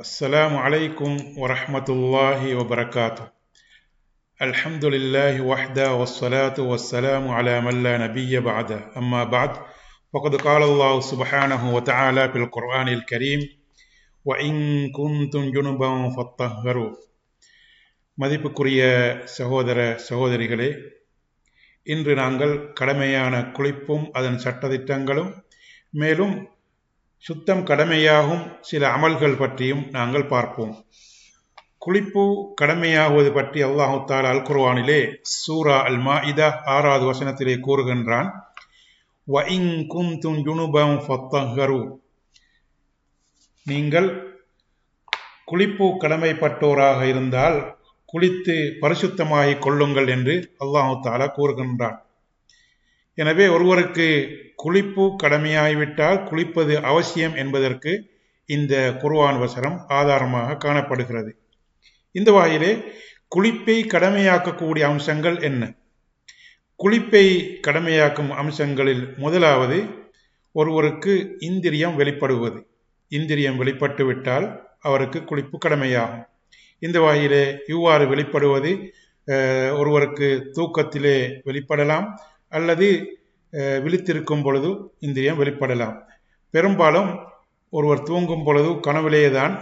السلام عليكم ورحمة الله وبركاته الحمد لله وحده والصلاة والسلام على من لا نبي بعده أما بعد فقد قال الله سبحانه وتعالى في القرآن الكريم وإن كنتم جنبا فطهروا மதிப்புக்குரிய சகோதர சகோதரிகளே இன்று நாங்கள் கடமையான குளிப்பும் அதன் சட்டதிட்டங்களும் மேலும் சுத்தம் கடமையாகும் சில அமல்கள் பற்றியும் நாங்கள் பார்ப்போம். குளிப்பு கடமையாகுவது பற்றி அல்லாஹு அல் குர்வானிலே சூரா அல் மாஇதா ஆறாவது வசனத்திலே கூறுகின்றான். ஜுனுபம் ஃபத்தஹரு நீங்கள் குளிப்பு கடமைப்பட்டோராக இருந்தால் குளித்து பரிசுத்தமாகிக் கொள்ளுங்கள் என்று அல்லாஹு தாலா கூறுகின்றான். எனவே ஒருவருக்கு குளிப்பு கடமையாகிவிட்டால் குளிப்பது அவசியம் என்பதற்கு இந்த குர்வான் வசனம் ஆதாரமாக காணப்படுகிறது. இந்த வகையிலே குளிப்பை கடமையாக்கக்கூடிய அம்சங்கள் என்ன? குளிப்பை கடமையாக்கும் அம்சங்களில் முதலாவது ஒருவருக்கு இந்திரியம் வெளிப்படுவது. இந்திரியம் வெளிப்பட்டு விட்டால் அவருக்கு குளிப்பு கடமையாகும். இந்த வகையிலே இவ்வாறு வெளிப்படுவது ஒருவருக்கு தூக்கத்திலே வெளிப்படலாம் அல்லது விழித்திருக்கும் பொழுது இந்திரியம் வெளிப்படலாம். பெரும்பாலும் ஒருவர் தூங்கும் பொழுது கனவிலேயே தான்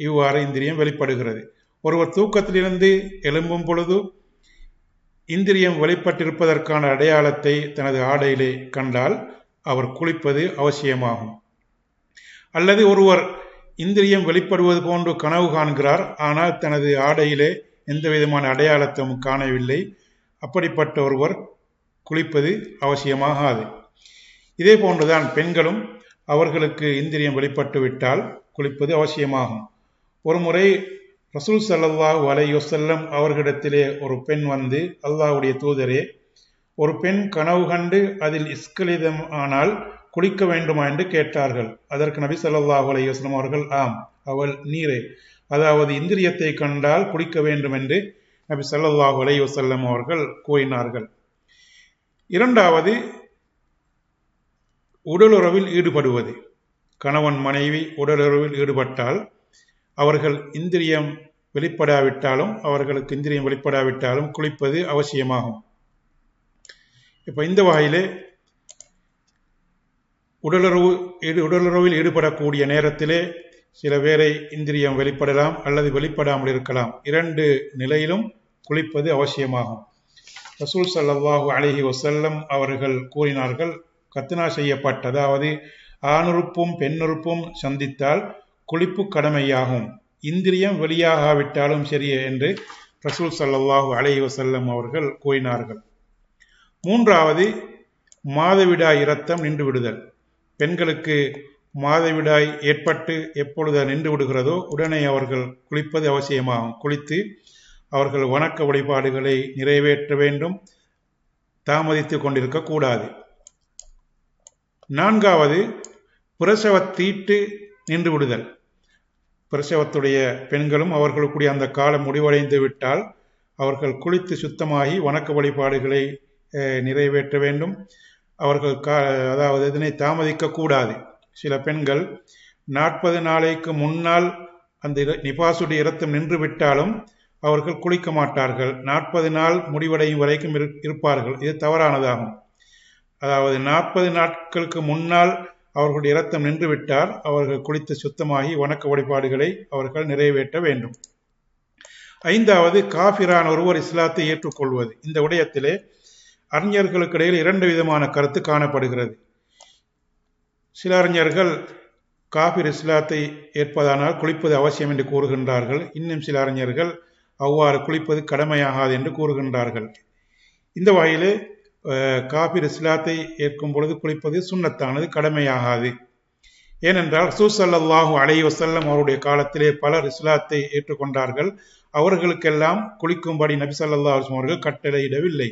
இவ்வாறு இந்திரியம் வெளிப்படுகிறது. ஒருவர் தூக்கத்திலிருந்து எழும்பும் பொழுது இந்திரியம் வெளிப்பட்டிருப்பதற்கான அடையாளத்தை தனது ஆடையிலே கண்டால் அவர் குளிப்பது அவசியமாகும். அல்லது ஒருவர் இந்திரியம் வெளிப்படுவது போன்று கனவு காண்கிறார் ஆனால் தனது ஆடையிலே எந்த விதமான அடையாளத்தையும் காணவில்லை. அப்படிப்பட்ட ஒருவர் குளிப்பது அவசியமாகாது. இதே போன்றுதான் பெண்களும் அவர்களுக்கு இந்திரியம் வெளிப்பட்டுவிட்டால் குளிப்பது அவசியமாகும். ஒரு முறை ரசூல் சல்லாஹூ அலையுசல்லம் அவர்களிடத்திலே ஒரு பெண் வந்து அல்லாஹுடைய தூதரே ஒரு பெண் கனவு கண்டு அதில் இஸ்கலிதம் ஆனால் குளிக்க வேண்டுமா என்று கேட்டார்கள். அதற்கு நபி சல்லாஹூ அலையுஸ்லம் அவர்கள் ஆம் அவள் நீரே. அதாவது இந்திரியத்தை கண்டால் குளிக்க வேண்டும் என்று நபி சல்லாஹூ அலையுசல்லம் அவர்கள் கூறினார்கள். இரண்டாவது உடலுறவில் ஈடுபடுவது. கணவன் மனைவி உடலுறவில் ஈடுபட்டால் அவர்கள் இந்திரியம் வெளிப்படாவிட்டாலும் அவர்களுக்கு இந்திரியம் வெளிப்படாவிட்டாலும் குளிப்பது அவசியமாகும். இப்போ இந்த வகையிலே உடலுறவு உடலுறவில் ஈடுபடக்கூடிய நேரத்திலே சில பேரை இந்திரியம் வெளிப்படலாம் அல்லது வெளிப்படாமல் இருக்கலாம். இரண்டு நிலையிலும் குளிப்பது அவசியமாகும். ரசூல் சல்லாஹூ அலஹி வசல்லம் அவர்கள் கூறினார்கள் கத்னா செய்யப்பட்ட அதாவது ஆணுறுப்பும் பெண்ணுறுப்பும் சந்தித்தால் குளிப்பு கடமையாகும். இந்திரியம் வெளியாகாவிட்டாலும் சரியே என்று ரசூல் சல்லாஹூ அலஹி வசல்லம் அவர்கள் கூறினார்கள். மூன்றாவது மாதவிடாய் இரத்தம் நின்று விடுதல். பெண்களுக்கு மாதவிடாய் ஏற்பட்டு எப்பொழுது நின்று விடுகிறதோ உடனே அவர்கள் குளிப்பது அவசியமாகும். குளித்து அவர்கள் வணக்க வழிபாடுகளை நிறைவேற்ற வேண்டும் தாமதித்து கொண்டிருக்கக்கூடாது நான்காவது பிரசவ தீட்டு நின்று விடுதல். பிரசவத்துடைய பெண்களும் அவர்களுக்குரிய அந்த காலம் முடிவடைந்து விட்டால் அவர்கள் குளித்து சுத்தமாகி வணக்க வழிபாடுகளை நிறைவேற்ற வேண்டும். அவர்கள் கா அதாவது இதனை தாமதிக்கக்கூடாது சில பெண்கள் நாற்பது நாளைக்கு முன்னால் அந்த நிபாசுடைய இரத்தம் நின்று விட்டாலும் அவர்கள் குளிக்க மாட்டார்கள். நாற்பது நாள் முடிவடையும் வரைக்கும் இருப்பார்கள். இது தவறானதாகும். அதாவது நாற்பது நாட்களுக்கு முன்னால் அவர்களுடைய இரத்தம் நின்றுவிட்டால் அவர்கள் குளித்து சுத்தமாகி வணக்க வழிபாடுகளை அவர்கள் நிறைவேற்ற வேண்டும். ஐந்தாவது காபிரான் ஒருவர் இஸ்லாத்தை ஏற்றுக்கொள்வது. இந்த விடயத்திலே அறிஞர்களுக்கு இடையில் இரண்டு விதமான கருத்து காணப்படுகிறது. சில அறிஞர்கள் காபிர் இஸ்லாத்தை ஏற்பதானால் குளிப்பது அவசியம் என்று கூறுகின்றார்கள். இன்னும் சில அறிஞர்கள் அவ்வாறு குளிப்பது கடமையாகாது என்று கூறுகின்றார்கள். இந்த வகையிலே காபிர் இஸ்லாத்தை ஏற்கும் பொழுது குளிப்பது சுண்ணத்தானது கடமையாகாது. ஏனென்றால் சூசல்லாஹூ அலை வசல்லம் அவருடைய காலத்திலே பலர் இஸ்லாத்தை ஏற்றுக்கொண்டார்கள். அவர்களுக்கெல்லாம் குளிக்கும்படி நபி சல்லா அவர்கள் கட்டளையிடவில்லை.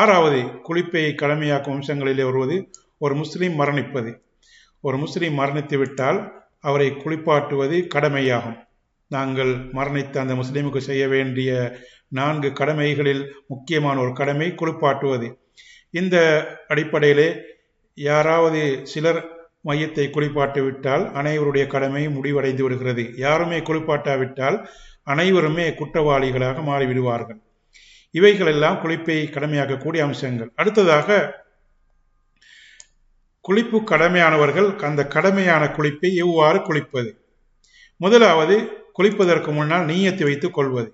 ஆறாவது குளிப்பை கடமையாக்கும் அம்சங்களிலே வருவது ஒரு முஸ்லீம் மரணிப்பது. ஒரு முஸ்லீம் மரணித்து விட்டால் அவரை குளிப்பாட்டுவது கடமையாகும். நாங்கள் மரணித்த அந்த முஸ்லீமுக்கு செய்ய வேண்டிய நான்கு கடமைகளில் முக்கியமான ஒரு கடமை குளிப்பாட்டுவது. இந்த அடிப்படையிலே யாராவது சிலர் மையத்தை குளிப்பாட்டி விட்டால் அனைவருடைய கடமை முடிவடைந்து விடுகிறது. யாருமே குளிப்பாட்டாவிட்டால் அனைவருமே குற்றவாளிகளாக மாறிவிடுவார்கள். இவைகளெல்லாம் குளிப்பை கடமையாக்கக்கூடிய அம்சங்கள். அடுத்ததாக குளிப்பு கடமையானவர்கள் அந்த கடமையான குளிப்பை எவ்வாறு குளிப்பது? முதலாவது குளிப்பதற்கு முன்னால் நீயத்தை வைத்துக் கொள்வது.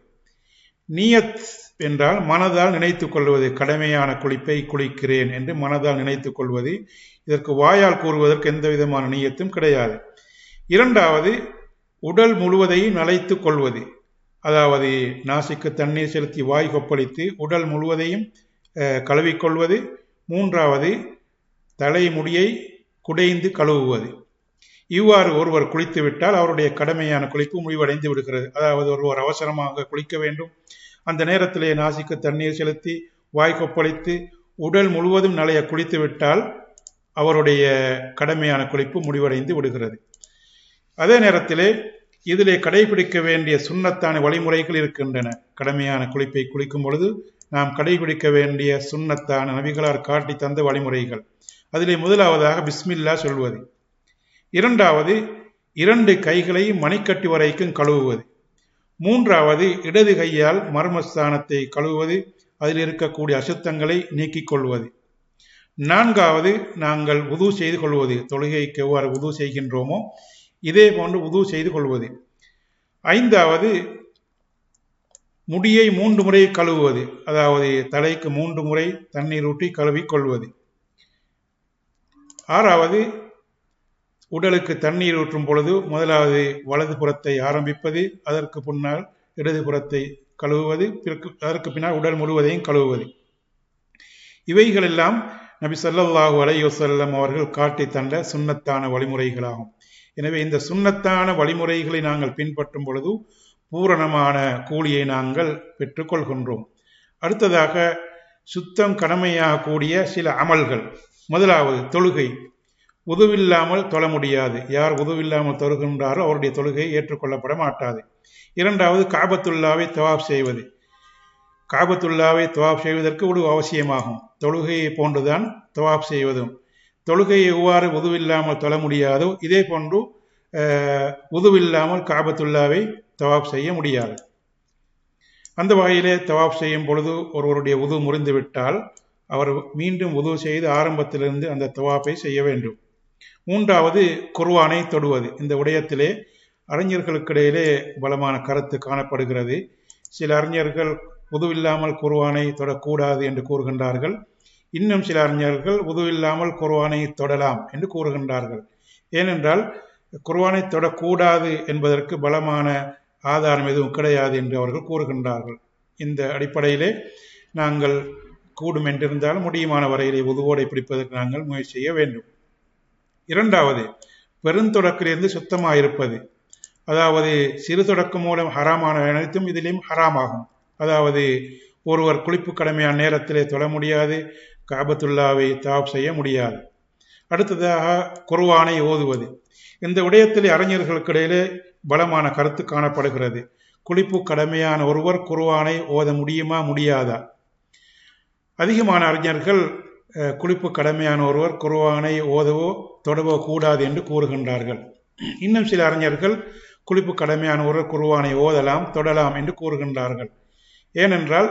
நீயத் என்றால் மனதால் நினைத்துக் கொள்வது. கடமையான குளிப்பை குளிக்கிறேன் என்று மனதால் நினைத்துக் கொள்வது. இதற்கு வாயால் கூறுவதற்கு எந்த விதமான நீயத்தும் கிடையாது. இரண்டாவது உடல் முழுவதையும் நலைத்துக் கொள்வது. அதாவது நாசிக்கு தண்ணீர் செலுத்தி வாய் கொப்பளித்து உடல் முழுவதையும் கழுவிக்கொள்வது மூன்றாவது தலைமுடியை குடைந்து கழுவுவது. இவ்வாறு ஒருவர் குளித்து விட்டால் அவருடைய கடமையான குளிப்பு முடிவடைந்து விடுகிறது. அதாவது ஒருவர் அவசரமாக குளிக்க வேண்டும். அந்த நேரத்திலே நாசிக்கு தண்ணீர் செலுத்தி வாய் கொப்பளித்து உடல் முழுவதும் நலைய குளித்து விட்டால் அவருடைய கடமையான குளிப்பு முடிவடைந்து விடுகிறது. அதே நேரத்திலே இதிலே கடைபிடிக்க வேண்டிய சுண்ணத்தான வழிமுறைகள் இருக்கின்றன. கடமையான குளிப்பை குளிக்கும் பொழுது நாம் கடைபிடிக்க வேண்டிய சுண்ணத்தான நபிகளார் காட்டி தந்த வழிமுறைகள். அதிலே முதலாவதாக பிஸ்மில்லா சொல்வது. இரண்டாவது இரண்டு கைகளையும் மணிக்கட்டு வரைக்கும் கழுவுவது. மூன்றாவது இடது கையால் மர்மஸ்தானத்தை கழுவுவது. அதில் இருக்கக்கூடிய அசுத்தங்களை நீக்கிக் கொள்வது. நான்காவது நாங்கள் உது செய்து கொள்வது. தொழுகைக்கு எவ்வாறு உது செய்கின்றோமோ இதே போன்று உது செய்து கொள்வது. ஐந்தாவது முடியை மூன்று முறை கழுவுவது. அதாவது தலைக்கு மூன்று முறை தண்ணீர் ஊற்றி கழுவி கொள்வது. ஆறாவது உடலுக்கு தண்ணீர் ஊற்றும் பொழுது முதலாவது வலது புறத்தை ஆரம்பிப்பது அதற்கு பின்னால் இடது புறத்தை கழுவுவது அதற்கு பின்னால் உடல் முழுவதையும் கழுவுவது. இவைகளெல்லாம் நபி சல்லாஹூ அலையுசல்லம் அவர்கள் காட்டி தந்த சுண்ணத்தான வழிமுறைகளாகும். எனவே இந்த சுண்ணத்தான வழிமுறைகளை நாங்கள் பின்பற்றும் பொழுது பூரணமான கூலியை நாங்கள் பெற்றுக்கொள்கின்றோம் அடுத்ததாக சுத்தம் கடமையாகக்கூடிய சில அமல்கள். முதலாவது தொழுகை. உதவில்லாமல் தொழ முடியாது. யார் உதவில்லாமல் தொழுகின்றாரோ அவருடைய தொழுகை ஏற்றுக்கொள்ளப்பட மாட்டாது. இரண்டாவது காபத்துல்லாவை தவாப் செய்வது. காபத்துல்லாவை தவாப் செய்வதற்கு ஒரு அவசியமாகும். தொழுகையை போன்றுதான் தவாப் செய்வதும். தொழுகையை எவ்வாறு உதவில்லாமல் தொழ முடியாதோ இதே போன்று உதவில்லாமல் காபத்துல்லாவை தவாப் செய்ய முடியாது. அந்த வகையிலே தவாப் செய்யும் பொழுது ஒருவருடைய உது முறிந்துவிட்டால் அவர் மீண்டும் உதவு செய்து ஆரம்பத்திலிருந்து அந்த தவாப்பை செய்ய வேண்டும். மூன்றாவது குர்வானை தொடுவது. இந்த விடயத்திலே அறிஞர்களுக்கிடையிலே பலமான கருத்து காணப்படுகிறது. சில அறிஞர்கள் உதுவில்லாமல் குர்வானை தொடக்கூடாது என்று கூறுகின்றார்கள். இன்னும் சில அறிஞர்கள் உதுவில்லாமல் குர்வானை தொடலாம் என்று கூறுகின்றார்கள். ஏனென்றால் குர்வானை தொடக்கூடாது என்பதற்கு பலமான ஆதாரம் எதுவும் கிடையாது என்று அவர்கள் கூறுகின்றார்கள். இந்த அடிப்படையிலே நாங்கள் கூடும் என்றிருந்தால் முடியுமான வரையிலே உதுவோடை பிடிப்பதற்கு நாங்கள் முயற்சி செய்ய வேண்டும். இரண்டாவது பெருந்தொடக்கிலிருந்து சுத்தமாக இருப்பது அதாவது சிறு தொடக்கம் மூலம் ஹராமான அனைத்தும் இதிலும் ஹராமாகும். அதாவது ஒருவர் குளிப்பு கடமையான நேரத்திலே தொழ முடியாது காபத்துல்லாவை தாப் செய்ய முடியாது. அடுத்ததாக குர்வானை ஓதுவது. இந்த விடயத்தில் அறிஞர்களுக்கிடையிலே பலமான கருத்து காணப்படுகிறது. குளிப்பு கடமையான ஒருவர் குர்வானை ஓத முடியுமா முடியாதா? அதிகமான அறிஞர்கள் குளிப்பு கடமையான ஒருவர் குர்வானை ஓதவோ தொடவோ கூடாது என்று கூறுகின்றார்கள். இன்னும் சில அறிஞர்கள் குளிப்பு கடமையான ஒருவர் குர்வானை ஓதலாம் தொடலாம் என்று கூறுகின்றார்கள். ஏனென்றால்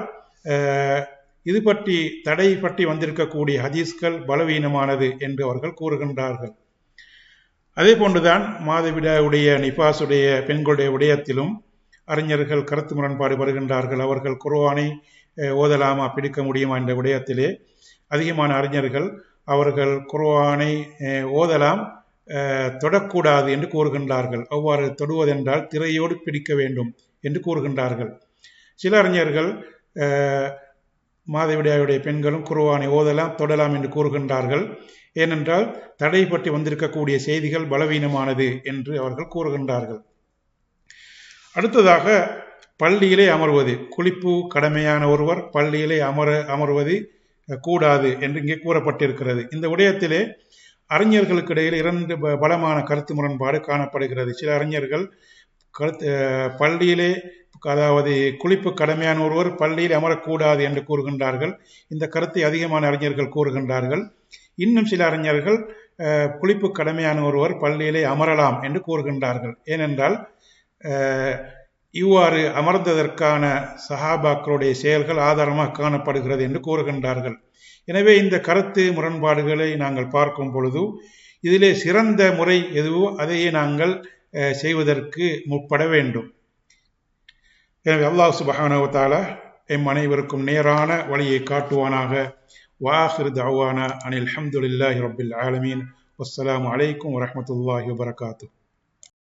இது பற்றி தடை பற்றி வந்திருக்கக்கூடிய ஹதீஸ்கள் பலவீனமானது என்று அவர்கள் கூறுகின்றார்கள். அதே போன்றுதான் மாதவிடாவுடைய நிபாசுடைய பெண்களுடைய விடயத்திலும் அறிஞர்கள் கருத்து முரண்பாடு வருகின்றார்கள் அவர்கள் குர்வானை ஓதலாமா பிடிக்க முடியுமா என்ற விடயத்திலே அதிகமான அறிஞர்கள் அவர்கள் குர்வானை ஓதலாம் தொடக்கூடாது என்று கூறுகின்றார்கள். அவ்வாறு தொடுவதென்றால் திரையோடு பிடிக்க வேண்டும் என்று கூறுகின்றார்கள். சில அறிஞர்கள் மாதவிடாயுடைய பெண்களும் குருவானை ஓதலாம் தொடலாம் என்று கூறுகின்றார்கள். ஏனென்றால் தடை பற்றி வந்திருக்கக்கூடிய செய்திகள் பலவீனமானது என்று அவர்கள் கூறுகின்றார்கள். அடுத்ததாக பள்ளியிலே அமர்வது. குளிப்பு கடமையான ஒருவர் பள்ளியிலே அமர அமர்வது கூடாது என்று இங்கே கூறப்பட்டிருக்கிறது. இந்த விடயத்திலே அறிஞர்களுக்கு இடையில் இரண்டு பலமான கருத்து முரண்பாடு காணப்படுகிறது. சில அறிஞர்கள் கருத்து பள்ளியிலே அதாவது குளிப்பு கடமையான ஒருவர் பள்ளியில் அமரக்கூடாது என்று கூறுகின்றார்கள். இந்த கருத்தை அதிகமான அறிஞர்கள் கூறுகின்றார்கள். இன்னும் சில அறிஞர்கள் குளிப்பு கடமையான ஒருவர் பள்ளியிலே அமரலாம் என்று கூறுகின்றார்கள். ஏனென்றால் இவ்வாறு அமர்ந்ததற்கான சஹாபாக்களுடைய செயல்கள் ஆதாரமாக காணப்படுகிறது என்று கூறுகின்றார்கள். எனவே இந்த கருத்து முரண்பாடுகளை நாங்கள் பார்க்கும் பொழுது இதிலே சிறந்த முறை எதுவோ அதையே நாங்கள் செய்வதற்கு முற்பட வேண்டும். எனவே அல்லாஹ் சுபஹானஹு எம் அனைவருக்கும் நேரான வழியை காட்டுவானாக. வாஹிர் தவானா அனில் அஹமதுல்லாஹி ரபில் ஆலமீன். அஸ்லாம் அலைக்கும் வரமத்துல்லாஹி வபரகாத்துஹு.